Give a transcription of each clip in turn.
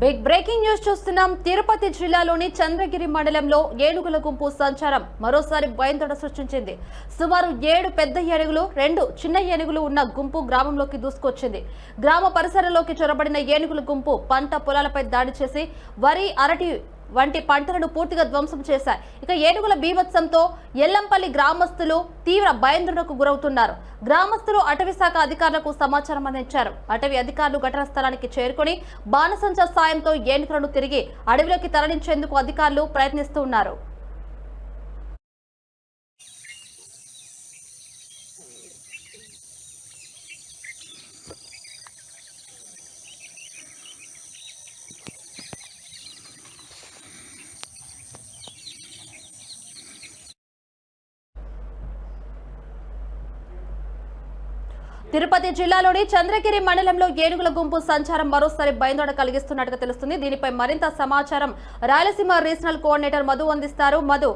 Big breaking news చూస్తున్నాం. తిరుపతి జిల్లాలోని చంద్రగిరి మండలంలో ఏనుగుల గుంపు సంచారం మరోసారి భయంతోడ సృష్టించింది. సుమారు ఏడు పెద్ద ఏనుగులు రెండు చిన్న ఏనుగులు ఉన్న గుంపు గ్రామంలోకి దూసుకొచ్చింది. గ్రామ పరిసరంలోకి చొరబడిన ఏనుగుల గుంపు పంట పొలాలపై దాడి చేసి వరి అరటి వంటి పంటలను పూర్తిగా ధ్వంసం చేశాయి. ఇక ఏనుగుల బీభత్సంతో ఎల్లంపల్లి గ్రామస్తులు తీవ్ర భయంద్రులకు గురవుతున్నారు. గ్రామస్తులు అటవీ శాఖ అధికారులకు సమాచారం అందించారు. అటవీ అధికారులు ఘటనా స్థలానికి చేరుకొని బాణసంచ సాయంతో ఏనుగులను తిరిగి అడవిలోకి తరలించేందుకు అధికారులు ప్రయత్నిస్తూ తిరుపతి జిల్లాలోని చంద్రగిరి మండలంలో ఏనుగుల గుంపు సంచారం మరోసారి భయాందోళన కలిగిస్తున్నట్టుగా తెలుస్తుంది. దీనిపై మరింత సమాచారం రాయలసీమ రీజనల్ కోఆర్డినేటర్ మధు అందిస్తారు. మధు.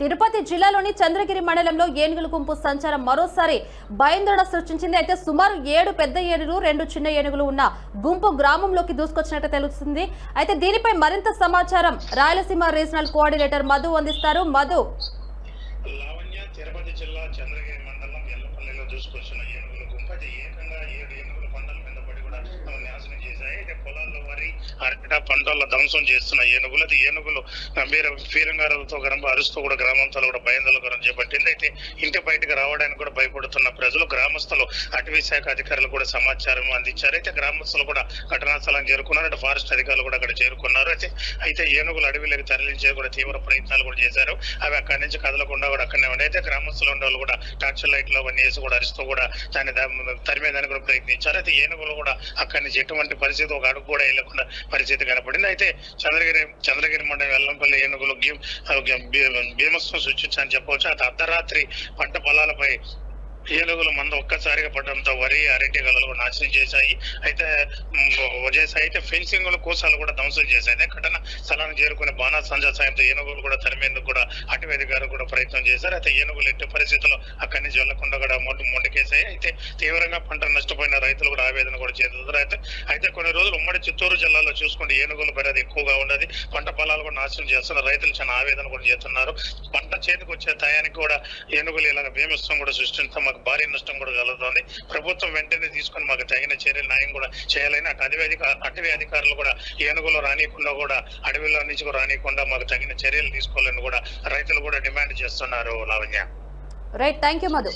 తిరుపతి జిల్లాలోని చంద్రగిరి మండలంలో ఏనుగుల గుంపు సంచారం మరోసారి భయాందోళన సృష్టించింది. అయితే సుమారు ఏడు పెద్ద ఏనుగులు రెండు చిన్న ఏనుగులు ఉన్న గుంపు గ్రామంలోకి దూసుకొచ్చినట్టు తెలుస్తుంది. అయితే దీనిపై మరింత సమాచారం రాయలసీమ రీజనల్ కోఆర్డినేటర్ మధు అందిస్తారు. మధు తిరుపతి జిల్లా చంద్రగిరి మండలం ఎల్లపల్లిలో దూసుకొచ్చిన ఏనుగుల గుంపు ఏకంగా ఏడు ఏనుగులు పంటల మీద పడి కూడా నాశనం చేశాయి. అయితే పొలాల్లో వరి అరకట పంటల్లో ధ్వంసం చేస్తున్న ఏనుగులు అది ఏనుగులు గంభీర ఫీరంగారాలతో గరంబ అరుస్తూ కూడా గ్రామంతో కూడా భయాందోళన చేపట్టింది. అయితే ఇంటి బయటకు రావడానికి కూడా భయపడుతున్న ప్రజలు గ్రామస్తులు అటవీ శాఖ అధికారులు కూడా సమాచారం అందించారు. అయితే గ్రామస్తులు కూడా ఘటనా స్థలం చేరుకున్నారు. అంటే ఫారెస్ట్ అధికారులు కూడా అక్కడ చేరుకున్నారు. అయితే అయితే ఏనుగులు అడవిలోకి తరలించే కూడా తీవ్ర ప్రయత్నాలు కూడా చేశారు. అవి అక్కడి నుంచి కదలకుండా కూడా అక్కడనే ఉన్నాయి. అయితే గ్రామస్తులు ఉండే వాళ్ళు కూడా టార్చ్ లైట్లు అవన్నీ వేసి కూడా అరిస్తూ కూడా దాన్ని దా- తరిమేదానికి కూడా ప్రయత్నించారు. అయితే ఏనుగులు కూడా అక్కడి నుంచి ఎటువంటి పరిస్థితి ఒక అడుగు కూడా వెళ్ళకుండా పరిస్థితి కనపడింది. అయితే చంద్రగిరి చంద్రగిరి మండలం వెల్లంపల్లి ఏనుగులు భీమస్వం సృష్టించని చెప్పవచ్చు. అది అర్ధరాత్రి పంట పొలాలపై ఏనుగులు మంద ఒక్కసారిగా పడడంతో వరి అరటి గలలు కూడా నాశనం చేశాయి. అయితే మ్, చేశాయి. అయితే ఫెన్సింగ్ కోసాలు కూడా ధ్వంసం చేశాయి. అయితే ఘటన స్థలానికి చేరుకునే బాణా సాయంతో ఏనుగులు కూడా తరిమేందుకు కూడా అటవీ అధికారులు కూడా ప్రయత్నం చేశారు. అయితే ఏనుగులు ఎట్టి పరిస్థితుల్లో అక్కడి నుంచి వెళ్ళకుండా కూడా మొండి మొండికేశాయి. అయితే తీవ్రంగా పంట నష్టపోయిన రైతులు కూడా ఆవేదన కూడా చేస్తున్నారు అయితే అయితే కొన్ని రోజులు ఉమ్మడి చిత్తూరు జిల్లాలో చూసుకుంటే ఏనుగులు పెరది ఎక్కువగా ఉన్నది. పంట పొలాలు కూడా నాశనం చేస్తున్నారు. రైతులు చాలా ఆవేదన కూడా చేస్తున్నారు. పంట చేతికి వచ్చే టయానికి కూడా ఏనుగులు ఇలాగ భీమిస్తాం కూడా సృష్టించడం మాకు భారీ నష్టం కూడా కలుగుతుంది. ప్రభుత్వం వెంటనే తీసుకొని మాకు తగిన చర్యలు న్యాయం కూడా చేయాలని అటు అటవీ అధికారు అటవీ అధికారులు కూడా ఏనుగులు రానియకుండా కూడా అడవిలో నుంచి రానియకుండా మాకు తగిన చర్యలు తీసుకోవాలని కూడా రైతులు కూడా డిమాండ్ చేస్తున్నారు Lavanya. Right thank you Madhu.